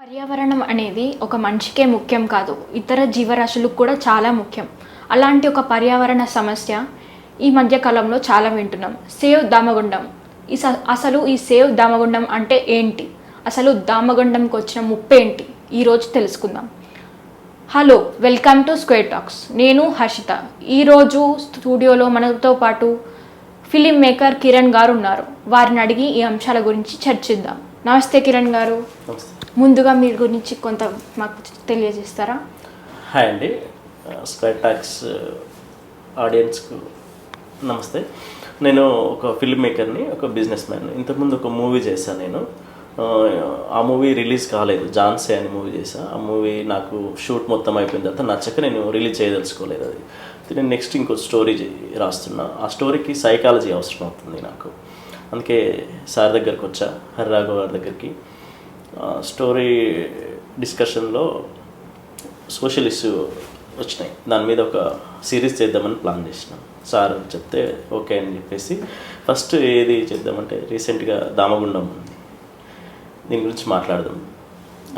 పర్యావరణం అనేది ఒక మనిషికే ముఖ్యం కాదు ఇతర జీవరాశులకు కూడా చాలా ముఖ్యం. అలాంటి ఒక పర్యావరణ సమస్య ఈ మధ్యకాలంలో చాలా వింటున్నాం. సేవ్ దామగుండం. ఈ స- అసలు ఈ సేవ్ దామగుండం అంటే ఏంటి? అసలు దామగుండంకి వచ్చిన ముప్పేంటి? ఈరోజు తెలుసుకుందాం. Hello welcome to square talks. నేను హర్షిత. ఈరోజు స్టూడియోలో మనతో పాటు ఫిలిం మేకర్ కిరణ్ గారు ఉన్నారు. వారిని అడిగి ఈ అంశాల గురించి చర్చిద్దాం. నమస్తే కిరణ్ గారు. నమస్తే. ముందుగా మీ గురించి కొంత మాకు తెలియజేస్తారా? హాయ్ అండి. స్క్వేర్ టాక్స్ ఆడియన్స్కు నమస్తే. నేను ఒక ఫిల్మ్ మేకర్ని ఒక బిజినెస్ మ్యాన్ ఇంతకుముందు ఒక మూవీ చేశాను నేను. ఆ, మూవీ రిలీజ్ కాలేదు. జాన్సే అని మూవీ చేశా. ఆ మూవీ నాకు షూట్ మొత్తం అయిపోయిన తర్వాత నచ్చక నేను రిలీజ్ చేయదలుచుకోలేదు అది. నేను నెక్స్ట్ ఇంకో స్టోరీ రాస్తున్నా. ఆ స్టోరీకి సైకాలజీ అవసరం అవుతుంది నాకు. అందుకే సార్ దగ్గరకు వచ్చా హరిరాఘవ్ గారి దగ్గరికి. స్టోరీ డిస్కషన్లో సోషల్ ఇష్యూ వచ్చినాయి. దాని మీద ఒక సిరీస్ చేద్దామని ప్లాన్ చేసినాం. సార్ చెప్తే ఓకే అని చెప్పేసి ఫస్ట్ ఏది చేద్దామంటే రీసెంట్గా దామగుండం ఉంది. దీని గురించి మాట్లాడదాం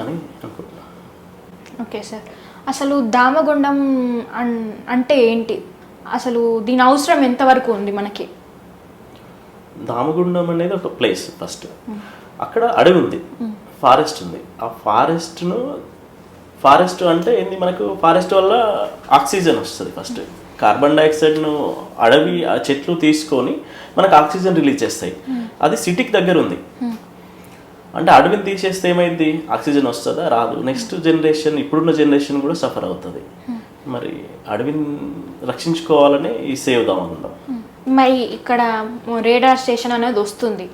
అని అనుకుంటున్నాను ఓకే సార్. అసలు దామగుండం అన్ అంటే ఏంటి? అసలు దీని అవసరం ఎంతవరకు ఉంది మనకి? దామగుండం అనేది ఒక ప్లేస్ ఫస్ట్ అక్కడ అడవి ఉంది. ఫారెస్ట్ ఉంది. ఆ ఫారెస్ట్ను ఫారెస్ట్ అంటే ఏంది? మనకు ఫారెస్ట్ వల్ల ఆక్సిజన్ వస్తుంది ఫస్ట్. కార్బన్ డైఆక్సైడ్ను అడవి ఆ చెట్లు తీసుకొని మనకు ఆక్సిజన్ రిలీజ్ చేస్తాయి. అది సిటీకి దగ్గర ఉంది. అంటే అడవిని తీసేస్తే ఏమైంది? ఆక్సిజన్ వస్తుందా? రాదు. నెక్స్ట్ జనరేషన్ ఇప్పుడున్న జనరేషన్ కూడా సఫర్ అవుతుంది. మరి అడవిని రక్షించుకోవాలని ఈ సేవ్ దామగుండం మరి ఇక్కడ రేడార్ స్టేషన్ అనేది వస్తుంది.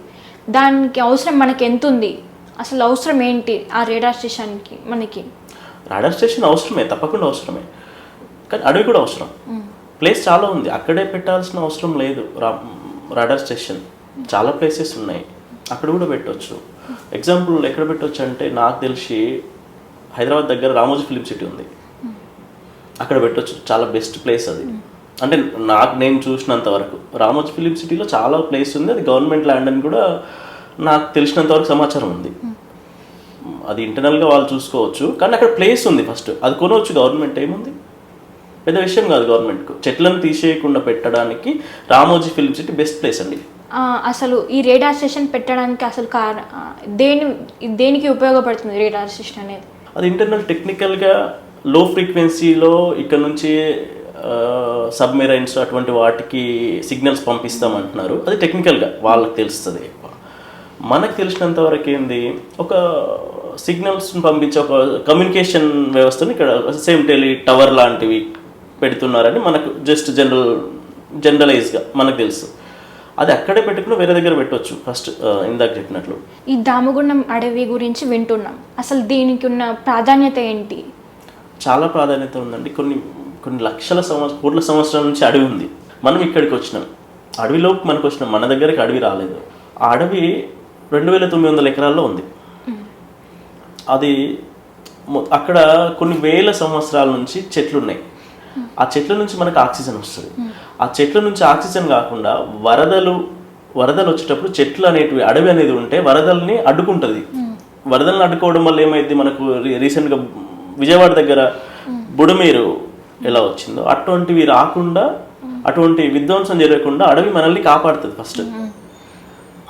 దానికి అవసరం మనకి ఎంత ఉంది అసలు అవసరం ఏంటి ఆ రేడార్ స్టేషన్కి మనకి? రాడార్ స్టేషన్ అవసరమే తప్పకుండా అవసరమే. కానీ అడవి కూడా అవసరం. ప్లేస్ చాలా ఉంది. అక్కడే పెట్టాల్సిన అవసరం లేదు. రా రాడార్ స్టేషన్ చాలా ప్లేసెస్ ఉన్నాయి. అక్కడ కూడా పెట్టవచ్చు ఎగ్జాంపుల్ ఎక్కడ పెట్టవచ్చు అంటే నాకు తెలిసి హైదరాబాద్ దగ్గర రామోజీ ఫిలిం సిటీ ఉంది. అక్కడ పెట్టవచ్చు చాలా బెస్ట్ ప్లేస్ అది. అంటే నాకు నేను చూసినంత వరకు. రామోజీ ఫిలిం సిటీలో చాలా ప్లేస్ ఉంది. అది గవర్నమెంట్ ల్యాండ్ అని కూడా నాకు తెలిసినంత వరకు సమాచారం ఉంది. అది ఇంటర్నల్గా వాళ్ళు చూసుకోవచ్చు. కానీ అక్కడ ప్లేస్ ఉంది ఫస్ట్ అది కొనవచ్చు గవర్నమెంట్ ఏముంది? పెద్ద విషయం కాదు గవర్నమెంట్కు చెట్లను తీసేయకుండా పెట్టడానికి Ramoji film city best place అండి అసలు ఈ రేడార్ స్టేషన్ పెట్టడానికి అసలు కార దేని దేనికి ఉపయోగపడుతుంది రేడార్ స్టేషన్ అనేది? అది ఇంటర్నల్ టెక్నికల్గా లో ఫ్రీక్వెన్సీలో ఇక్కడ నుంచి సబ్మెరైన్స్ అటువంటి వాటికి సిగ్నల్స్ పంపిస్తామంటున్నారు. అది టెక్నికల్గా వాళ్ళకి తెలుస్తుంది ఎక్కువ. మనకు తెలిసినంత వరకు ఏంది? ఒక సిగ్నల్స్ని పంపించే ఒక కమ్యూనికేషన్ వ్యవస్థను ఇక్కడ సేమ్ టెలి టవర్ లాంటివి పెడుతున్నారని మనకు జస్ట్ జనరల్ జనరలైజ్గా మనకు తెలుసు. అది అక్కడే పెట్టుకుని వేరే దగ్గర పెట్టవచ్చు ఫస్ట్ ఇందాక చెప్పినట్లు. ఈ దామగుండం అడవి గురించి వింటున్నాం. అసలు దీనికి ఉన్న ప్రాధాన్యత ఏంటి? చాలా ప్రాధాన్యత ఉందండి. కొన్ని కొన్ని లక్షల సంవత్సరం కోట్ల సంవత్సరాల నుంచి అడవి ఉంది. మనం ఇక్కడికి వచ్చినాం. అడవిలోకి మనకు వచ్చినాం మన దగ్గరికి అడవి రాలేదు. ఆ అడవి రెండు వేల తొమ్మిది వందల ఎకరాల్లో ఉంది. అది అక్కడ కొన్ని వేల సంవత్సరాల నుంచి చెట్లు ఉన్నాయి ఆ చెట్ల నుంచి మనకు ఆక్సిజన్ వస్తుంది. ఆ చెట్ల నుంచి ఆక్సిజన్ కాకుండా వరదలు వరదలు వచ్చేటప్పుడు చెట్లు అనేటివి అడవి అనేది ఉంటే వరదల్ని అడ్డుకుంటుంది. వరదలను అడ్డుకోవడం వల్ల ఏమైంది? మనకు రీసెంట్గా విజయవాడ దగ్గర బుడమీరు ఎలా వచ్చిందో అటువంటివి రాకుండా అటువంటి విధ్వంసం జరగకుండా అడవి మనల్ని కాపాడుతుంది ఫస్ట్.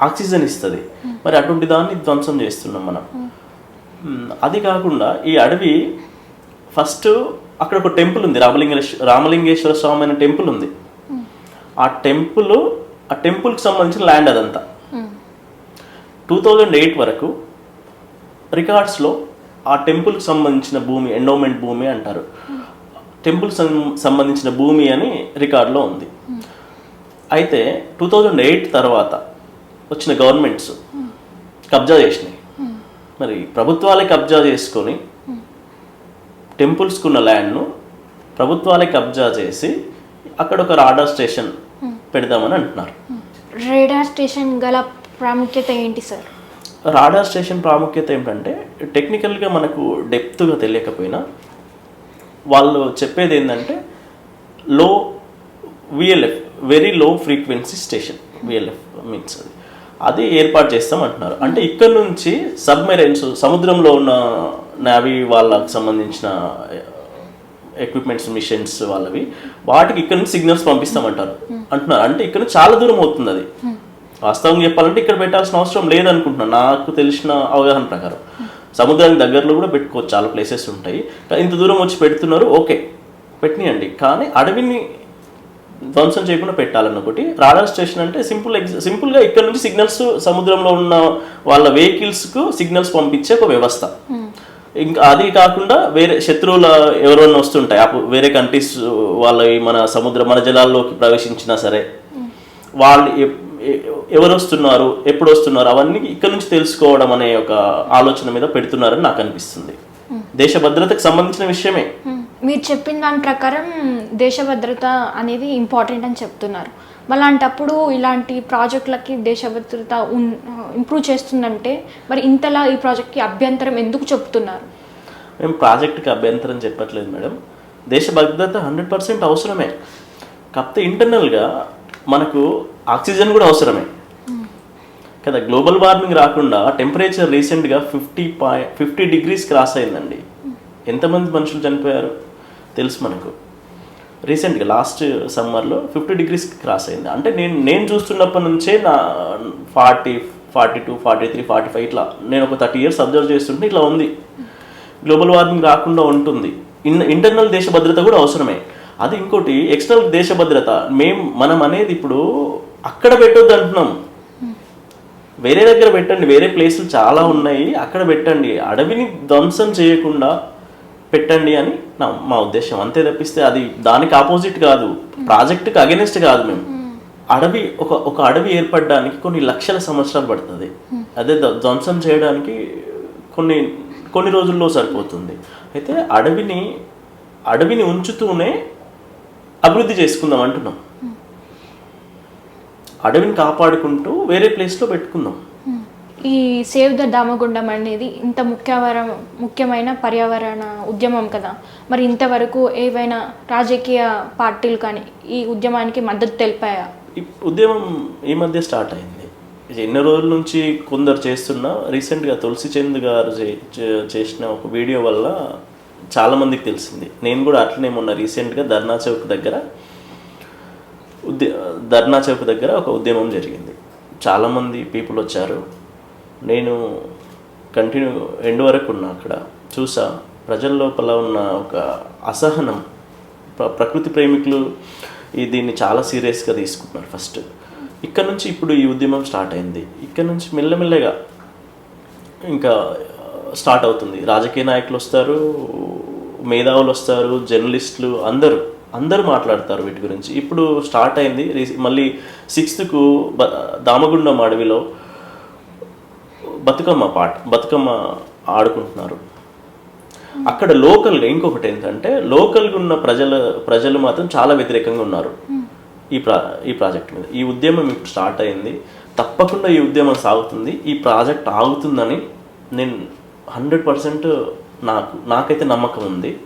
ఆక్సిజన్ ఇస్తుంది. మరి అటువంటి దాన్ని ధ్వంసం చేస్తున్నాం మనం. అది కాకుండా ఈ అడవి ఫస్ట్ అక్కడ ఒక టెంపుల్ ఉంది. రామలింగేశ్వర రామలింగేశ్వర స్వామి అనే టెంపుల్ ఉంది. ఆ టెంపుల్ ఆ టెంపుల్కి సంబంధించిన ల్యాండ్ అదంతా. టూ థౌజండ్ ఎయిట్ వరకు రికార్డ్స్లో ఆ టెంపుల్కి సంబంధించిన భూమి ఎండోమెంట్ భూమి అంటారు. టెంపుల్ సంబంధించిన భూమి అని రికార్డులో ఉంది. అయితే టూ థౌజండ్ ఎయిట్ తర్వాత వచ్చిన గవర్నమెంట్స్ కబ్జా చేసినాయి. మరి ప్రభుత్వాలే కబ్జా చేసుకొని టెంపుల్స్కున్న ల్యాండ్ను ప్రభుత్వాలే కబ్జా చేసి అక్కడ ఒక రాడార్ స్టేషన్ పెడదామని అంటున్నారు. రేడార్ స్టేషన్ గల ప్రాముఖ్యత ఏంటి సార్? రాడార్ స్టేషన్ ప్రాముఖ్యత ఏంటంటే టెక్నికల్గా మనకు డెప్త్గా తెలియకపోయినా వాళ్ళు చెప్పేది ఏంటంటే low VLF very low frequency station VLF means అది. అది ఏర్పాటు చేస్తాం అంటున్నారు. అంటే ఇక్కడ నుంచి సబ్మెరైన్స్ సముద్రంలో ఉన్న నావీ వాళ్ళకి సంబంధించిన ఎక్విప్మెంట్స్ మిషన్స్ వాళ్ళవి వాటికి ఇక్కడ నుంచి సిగ్నల్స్ పంపిస్తామంటారు అంటున్నారు. అంటే ఇక్కడ చాలా దూరం అవుతుంది అది. వాస్తవంగా చెప్పాలంటే ఇక్కడ పెట్టాల్సిన అవసరం లేదనుకుంటున్నాను. నాకు తెలిసిన అవగాహన ప్రకారం. సముద్రానికి దగ్గరలో కూడా పెట్టుకోవచ్చు. చాలా ప్లేసెస్ ఉంటాయి. కానీ ఇంత దూరం వచ్చి పెడుతున్నారు ఓకే. పెట్టినాయండి. కానీ అడవిని ధ్వంసం చేయకుండా పెట్టాలని ఒకటి. రాడార్ స్టేషన్ అంటే సింపుల్ ఎగ్జ సింపుల్గా ఇక్కడ నుంచి సిగ్నల్స్ సముద్రంలో ఉన్న వాళ్ళ వెహికల్స్కు సిగ్నల్స్ పంపించే ఒక వ్యవస్థ. ఇంకా అది కాకుండా వేరే శత్రువుల ఎవరైనా వస్తుంటాయి. వేరే కంట్రీస్ వాళ్ళవి మన సముద్ర మన జలాల్లోకి ప్రవేశించినా సరే. వాళ్ళు ఎ- ఎ- ఎవరు వస్తున్నారు? ఎప్పుడు వస్తున్నారు? అవన్నీ ఇక్కడ నుంచి తెలుసుకోవడం అనే ఒక ఆలోచన మీద పెడుతున్నారని నాకు అనిపిస్తుంది. దేశ భద్రతకు సంబంధించిన విషయమే. మీరు చెప్పిన దాని ప్రకారం దేశ భద్రత అనేది ఇంపార్టెంట్ అని చెప్తున్నారు. అలాంటప్పుడు ఇలాంటి ప్రాజెక్టులకి దేశ భద్రత ఇంప్రూవ్ చేస్తుందంటే మరి ఇంతలా ఈ ప్రాజెక్ట్కి అభ్యంతరం ఎందుకు చెప్తున్నారు మేము ప్రాజెక్ట్కి అభ్యంతరం చెప్పట్లేదు మేడం. దేశ భద్రత హండ్రెడ్ పర్సెంట్ అవసరమే. కాకపోతే ఇంటర్నల్గా మనకు ఆక్సిజన్ కూడా అవసరమే. కదా గ్లోబల్ వార్మింగ్ రాకుండా టెంపరేచర్ రీసెంట్గా fifty point fifty degrees cross అయిందండి. ఎంతమంది మనుషులు చనిపోయారు? తెలుసు మనకు. రీసెంట్గా లాస్ట్ సమ్మర్లో ఫిఫ్టీ డిగ్రీస్ క్రాస్ అయింది. అంటే నేను నేను చూస్తున్నప్పటి నుంచే నా forty forty two forty three forty five ఇట్లా నేను ఒక థర్టీ ఇయర్స్ అబ్జర్వ్ చేస్తుంటే ఇట్లా ఉంది. గ్లోబల్ వార్మింగ్ రాకుండా ఉంటుంది. ఇన్ ఇంటర్నల్ దేశ భద్రత కూడా అవసరమే. అది ఇంకోటి ఎక్స్టర్నల్ దేశ భద్రత మేం మనం అనేది ఇప్పుడు అక్కడ పెట్టొద్దు అంటున్నాం. వేరే దగ్గర పెట్టండి. వేరే ప్లేసులు చాలా ఉన్నాయి. అక్కడ పెట్టండి. అడవిని ధ్వంసం చేయకుండా పెట్టండి అని నా మా ఉద్దేశం అంతే తప్పిస్తే అది దానికి ఆపోజిట్ కాదు. ప్రాజెక్టుకి అగెనిస్ట్ కాదు మేము. అడవి ఒక ఒక అడవి ఏర్పడడానికి కొన్ని లక్షల సంవత్సరాలు పడుతుంది. అదే ధ్వ- ధ్వంసం చేయడానికి కొన్ని కొన్ని రోజుల్లో సరిపోతుంది. అయితే అడవిని అడవిని ఉంచుతూనే అభివృద్ధి చేసుకుందాం అంటున్నాం. అడవిని కాపాడుకుంటూ వేరే ప్లేస్లో పెట్టుకుందాం. ఈ సేవ్ ద దామగుండం అనేది ఇంత ముఖ్యవర ముఖ్యమైన పర్యావరణ ఉద్యమం కదా. మరి ఇంతవరకు ఏవైనా రాజకీయ పార్టీలు కానీ ఈ ఉద్యమానికి మద్దతు తెలిపాయా? ఉద్యమం ఈ మధ్య స్టార్ట్ అయింది. ఇది ఎన్నో రోజుల నుంచి కొందరు చేస్తున్న రీసెంట్గా తులసి చంద్ గారు చే- చేసిన ఒక వీడియో వల్ల చాలామందికి తెలిసింది. నేను కూడా అట్లనే మొన్న రీసెంట్గా ధర్నా చౌక్ దగ్గర ఉద్య ధర్నా చౌక్ దగ్గర ఒక ఉద్యమం జరిగింది. చాలామంది పీపుల్ వచ్చారు. నేను కంటిన్యూ ఎండ్ వరకు ఉన్నా అక్కడ. చూసా ప్రజల లోపల ఉన్న ఒక అసహనం. ప్ర- ప్రకృతి ప్రేమికులు ఈ దీన్ని చాలా సీరియస్గా తీసుకుంటున్నారు ఫస్ట్. ఇక్కడ నుంచి ఇప్పుడు ఈ ఉద్యమం స్టార్ట్ అయింది. ఇక్కడ నుంచి మెల్లమెల్లగా ఇంకా స్టార్ట్ అవుతుంది. రాజకీయ నాయకులు వస్తారు మేధావులు వస్తారు జర్నలిస్టులు అందరూ అందరూ మాట్లాడతారు వీటి గురించి. ఇప్పుడు స్టార్ట్ అయింది. మళ్ళీ సిక్స్త్కు దామగుండం అడవిలో బతుకమ్మ పాట బతుకమ్మ ఆడుకుంటున్నారు. అక్కడ లోకల్గా ఇంకొకటి ఏంటంటే లోకల్గా ఉన్న ప్రజల ప్రజలు మాత్రం చాలా వ్యతిరేకంగా ఉన్నారు. ఈ ప్రా ఈ ప్రాజెక్ట్ మీద. ఈ ఉద్యమం ఇప్పుడు స్టార్ట్ అయింది. తప్పకుండా ఈ ఉద్యమం సాగుతుంది. ఈ ప్రాజెక్ట్ ఆగుతుందని నేను హండ్రెడ్ పర్సెంట్ నాకు నాకైతే నమ్మకం ఉంది.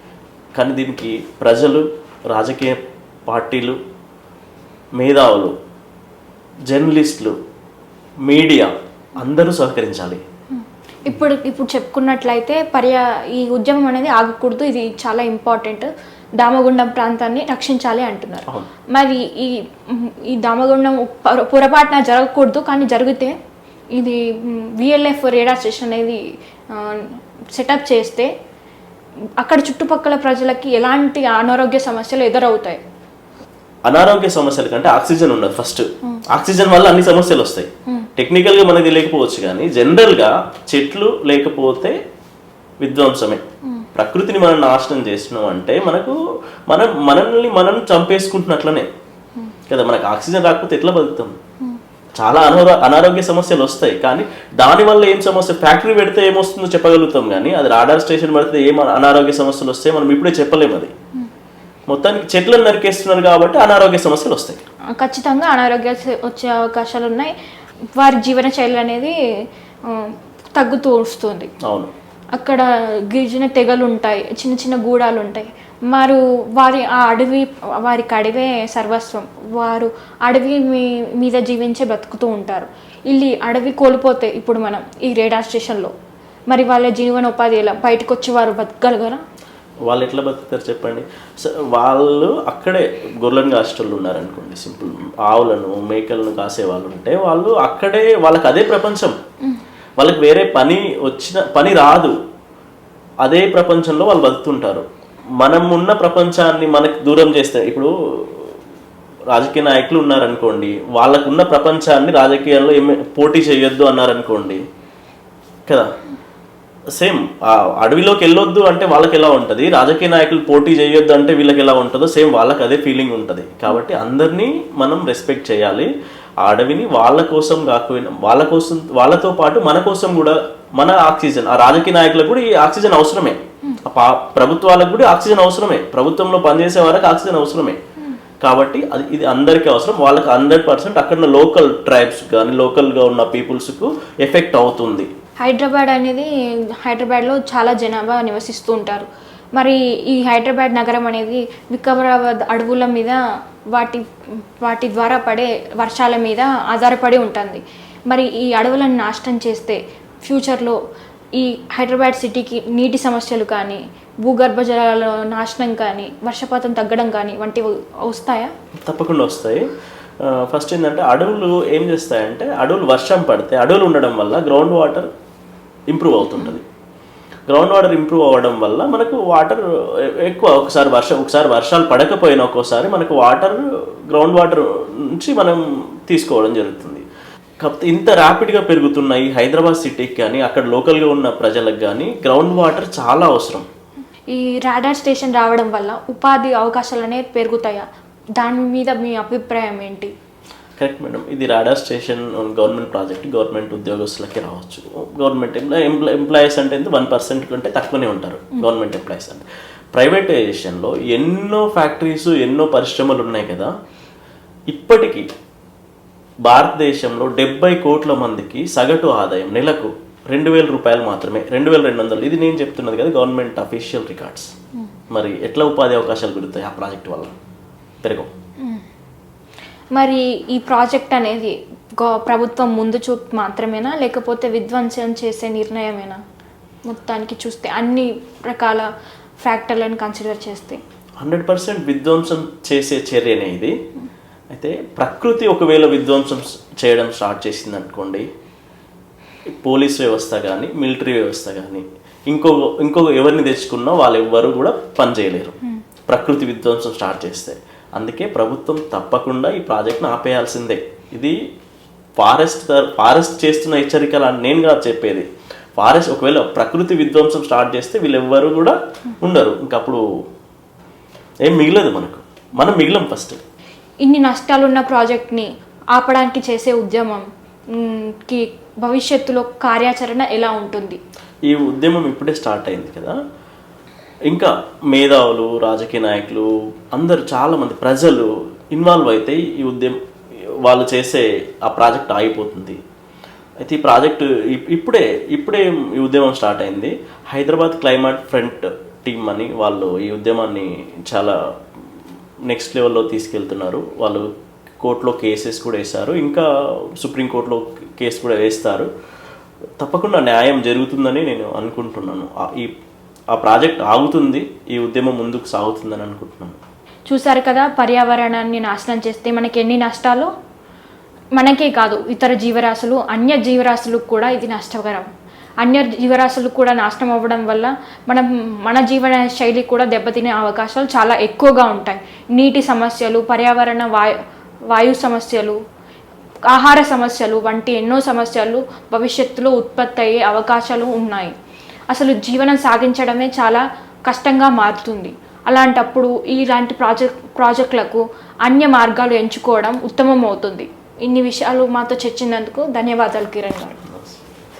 కానీ దీనికి ప్రజలు రాజకీయ పార్టీలు మేధావులు జర్నలిస్టులు మీడియా అందరూ సహకరించాలి. ఇప్పుడు ఇప్పుడు చెప్పుకున్నట్లయితే పర్యా ఈ ఉద్యమం అనేది ఆగకూడదు. ఇది చాలా ఇంపార్టెంట్. దామగుండం ప్రాంతాన్ని రక్షించాలి అంటున్నారు. మరి ఈ ఈ దామగుండం పొర- పొరపాటున జరగకూడదు. కానీ జరిగితే ఇది విఎల్ఎఫ్ రేడార్ స్టేషన్ అనేది సెటప్ చేస్తే అక్కడ చుట్టుపక్కల ప్రజలకి ఎలాంటి అనారోగ్య సమస్యలు ఎదురవుతాయి? అనారోగ్య సమస్యల కంటే ఆక్సిజన్ ఉండదు ఫస్ట్. ఆక్సిజన్ వల్ల అన్ని సమస్యలు వస్తాయి. టెక్నికల్గా మనకి తెలియకపోవచ్చు కానీ జనరల్గా చెట్లు లేకపోతే విధ్వంసమే. ప్రకృతిని మనం నాశనం చేసినాం అంటే మనకు మనం మనల్ని మనం చంపేసుకుంటున్నట్లనే. కదా మనకు ఆక్సిజన్ రాకపోతే ఎట్లా బతుకుతాం? చాలా అనారో అనారోగ్య సమస్యలు వస్తాయి. కానీ దానివల్ల ఏం సమస్య? ఫ్యాక్టరీ పెడితే ఏమొస్తుందో చెప్పగలుగుతాం కానీ అది రాడార్ స్టేషన్ పెడితే ఏం అనారోగ్య సమస్యలు వస్తాయి? మనం ఇప్పుడే చెప్పలేము అది. మొత్తానికి చెట్లను నరికేస్తున్నారు కాబట్టి అనారోగ్య సమస్యలు వస్తాయి. ఖచ్చితంగా అనారోగ్య వచ్చే అవకాశాలు ఉన్నాయి. వారి జీవన శైలి అనేది తగ్గుతూ వస్తుంది. అవును. అక్కడ గిరిజన తెగలు ఉంటాయి చిన్న చిన్న గూడాలు ఉంటాయి వారు వారి ఆ అడవి వారికి అడవే సర్వస్వం. వారు అడవి మీ మీద జీవించే బతుకుతూ ఉంటారు. ఇల్లి అడవి కోల్పోతే ఇప్పుడు మనం ఈ రేడార్ స్టేషన్లో మరి వాళ్ళ జీవనోపాధి ఎలా? బయటకు వచ్చి వారు బతకగలగరా? వాళ్ళు ఎట్లా బతుకుతారు చెప్పండి? వాళ్ళు అక్కడే గొర్రెలను కాసేటోళ్ళు ఉన్నారనుకోండి సింపుల్ ఆవులను మేకలను కాసే వాళ్ళు ఉంటే వాళ్ళు అక్కడే వాళ్ళకి అదే ప్రపంచం. వాళ్ళకి వేరే పని వచ్చిన పని రాదు. అదే ప్రపంచంలో వాళ్ళు బతుకుతుంటారు. మనం ఉన్న ప్రపంచాన్ని మనకు దూరం చేస్తే ఇప్పుడు రాజకీయ నాయకులు ఉన్నారనుకోండి వాళ్ళకున్న ప్రపంచాన్ని రాజకీయాల్లో ఏమి పోటీ చేయొద్దు అన్నారనుకోండి కదా? సేమ్. అడవిలోకి వెళ్ళొద్దు అంటే వాళ్ళకి ఎలా ఉంటుంది? రాజకీయ నాయకులు పోటీ చేయొద్దు అంటే వీళ్ళకి ఎలా ఉంటుందో సేమ్ వాళ్ళకి అదే ఫీలింగ్ ఉంటుంది. కాబట్టి అందరినీ మనం రెస్పెక్ట్ చేయాలి. ఆ అడవిని వాళ్ళ కోసం కాకపోయినా వాళ్ళ కోసం వాళ్ళతో పాటు మన కోసం కూడా మన ఆక్సిజన్ ఆ రాజకీయ నాయకులకు కూడా ఈ ఆక్సిజన్ అవసరమే. పా- ప్రభుత్వాలకు కూడా ఆక్సిజన్ అవసరమే. ప్రభుత్వంలో పనిచేసే వారికి ఆక్సిజన్ అవసరమే. కాబట్టి అది ఇది అందరికీ అవసరం. వాళ్ళకి హండ్రెడ్ పర్సెంట్ అక్కడ లోకల్ ట్రైబ్స్ కానీ లోకల్గా ఉన్న పీపుల్స్కు ఎఫెక్ట్ అవుతుంది. హైదరాబాద్ అనేది హైదరాబాద్లో చాలా జనాభా నివసిస్తూ ఉంటారు. మరి ఈ హైదరాబాద్ నగరం అనేది వికారాబాద్ అడవుల మీద వాటి వాటి ద్వారా పడే వర్షాల మీద ఆధారపడి ఉంటుంది. మరి ఈ అడవులను నాశనం చేస్తే ఫ్యూచర్లో ఈ హైదరాబాద్ సిటీకి నీటి సమస్యలు కానీ భూగర్భ జలాల నాశనం కానీ వర్షపాతం తగ్గడం కానీ వంటివి వస్తాయా? తప్పకుండా వస్తాయి. ఫస్ట్ ఏంటంటే అడవులు ఏం చేస్తాయంటే అడవులు వర్షం పడితే అడవులు ఉండడం వల్ల గ్రౌండ్ వాటర్ ఇంప్రూవ్ అవుతుంటుంది. గ్రౌండ్ వాటర్ ఇంప్రూవ్ అవ్వడం వల్ల మనకు వాటర్ ఎక్కువ ఒకసారి వర్షం ఒకసారి వర్షాలు పడకపోయినా ఒక్కోసారి మనకు వాటర్ గ్రౌండ్ వాటర్ నుంచి మనం తీసుకోవడం జరుగుతుంది. కాకపోతే ఇంత ర్యాపిడ్గా పెరుగుతున్న ఈ హైదరాబాద్ సిటీకి కానీ అక్కడ లోకల్గా ఉన్న ప్రజలకు కానీ గ్రౌండ్ వాటర్ చాలా అవసరం. ఈ రాడార్ స్టేషన్ రావడం వల్ల ఉపాధి అవకాశాలు అనేవి పెరుగుతాయా? దాని మీద మీ అభిప్రాయం ఏంటి? కరెక్ట్ మేడం ఇది radar station government project government ఉద్యోగస్తులకి రావచ్చు. గవర్నమెంట్ ఎంప్లాయ్ ఎంప్లాయీస్ అంటే వన్ పర్సెంట్ కంటే తక్కువనే ఉంటారు. గవర్నమెంట్ ఎంప్లాయీస్ అంటే. ప్రైవేటైజేషన్లో ఎన్నో ఫ్యాక్టరీస్ ఎన్నో పరిశ్రమలు ఉన్నాయి కదా? ఇప్పటికీ భారతదేశంలో డెబ్బై కోట్ల మందికి సగటు ఆదాయం నెలకు రెండు వేల రూపాయలు మాత్రమే. రెండు వేల రెండు వందలు. ఇది నేను చెప్తున్నది కదా గవర్నమెంట్ అఫీషియల్ రికార్డ్స్ మరి ఎట్లా ఉపాధి అవకాశాలు పెరుగుతాయి ఆ ప్రాజెక్ట్ వల్ల? పెరగవు. మరి ఈ ప్రాజెక్ట్ అనేది ప్రభుత్వం ముందు చూపు మాత్రమేనా? లేకపోతే విధ్వంసం చేసే నిర్ణయమేనా? మొత్తానికి చూస్తే అన్ని రకాల ఫ్యాక్టర్లను కన్సిడర్ చేస్తే. హండ్రెడ్ పర్సెంట్ విధ్వంసం చేసే చర్యనే ఇది. అయితే ప్రకృతి ఒకవేళ విధ్వంసం చేయడం స్టార్ట్ చేసింది అనుకోండి పోలీస్ వ్యవస్థ కానీ మిలిటరీ వ్యవస్థ కానీ ఇంకో ఇంకో ఎవరిని తెచ్చుకున్నా వాళ్ళు ఎవ్వరు కూడా పనిచేయలేరు ప్రకృతి విధ్వంసం స్టార్ట్ చేస్తే. అందుకే ప్రభుత్వం తప్పకుండా ఈ ప్రాజెక్ట్ను ఆపేయాల్సిందే. ఇది ఫారెస్ట్ ఫారెస్ట్ చేస్తున్న హెచ్చరికలు అని నేను కాదు చెప్పేది. ఫారెస్ట్ ఒకవేళ ప్రకృతి విధ్వంసం స్టార్ట్ చేస్తే వీళ్ళెవ్వరు కూడా ఉండరు. ఇంకప్పుడు ఏం మిగలదు మనకు. మనం మిగిలం ఫస్ట్. ఇన్ని నష్టాలున్న ప్రాజెక్ట్ని ఆపడానికి చేసే ఉద్యమం కి భవిష్యత్తులో కార్యాచరణ ఎలా ఉంటుంది? ఈ ఉద్యమం ఇప్పుడే స్టార్ట్ అయింది కదా. ఇంకా మేధావులు రాజకీయ నాయకులు అందరు చాలామంది ప్రజలు ఇన్వాల్వ్ అయితే ఈ ఉద్యమం వాళ్ళు చేసే ఆ ప్రాజెక్ట్ ఆగిపోతుంది. అయితే ఈ ప్రాజెక్టు ఇప్పుడే ఇప్పుడే ఈ ఉద్యమం స్టార్ట్ అయింది. హైదరాబాద్ క్లైమేట్ ఫ్రంట్ టీమ్ అని వాళ్ళు ఈ ఉద్యమాన్ని చాలా నెక్స్ట్ లెవెల్లో తీసుకెళ్తున్నారు. వాళ్ళు కోర్టులో కేసెస్ కూడా వేశారు. ఇంకా సుప్రీంకోర్టులో కేసు కూడా వేస్తారు. తప్పకుండా న్యాయం జరుగుతుందని నేను అనుకుంటున్నాను. ఈ ఆ ప్రాజెక్ట్ ఆగుతుంది ఈ ఉద్యమం ముందుకు సాగుతుందని అనుకుంటున్నాను. చూసారు కదా పర్యావరణాన్ని నాశనం చేస్తే మనకి ఎన్ని నష్టాలు? మనకే కాదు ఇతర జీవరాశులు అన్య జీవరాశులకు కూడా ఇది నష్టకరం. అన్య జీవరాశులు కూడా నాశనం అవ్వడం వల్ల మనం మన జీవన శైలి కూడా దెబ్బతినే అవకాశాలు చాలా ఎక్కువగా ఉంటాయి. నీటి సమస్యలు పర్యావరణ వాయు వాయు సమస్యలు ఆహార సమస్యలు వంటి ఎన్నో సమస్యలు భవిష్యత్తులో ఉత్పత్తి అయ్యే అవకాశాలు ఉన్నాయి. అసలు జీవనం సాగించడమే చాలా కష్టంగా మారుతుంది. అలాంటప్పుడు ఇలాంటి ప్రాజెక్ట్ ప్రాజెక్టులకు అన్య మార్గాలు ఎంచుకోవడం ఉత్తమం అవుతుంది ఇన్ని విషయాలు మాతో చర్చించినందుకు ధన్యవాదాలు కిరణ్ గారు.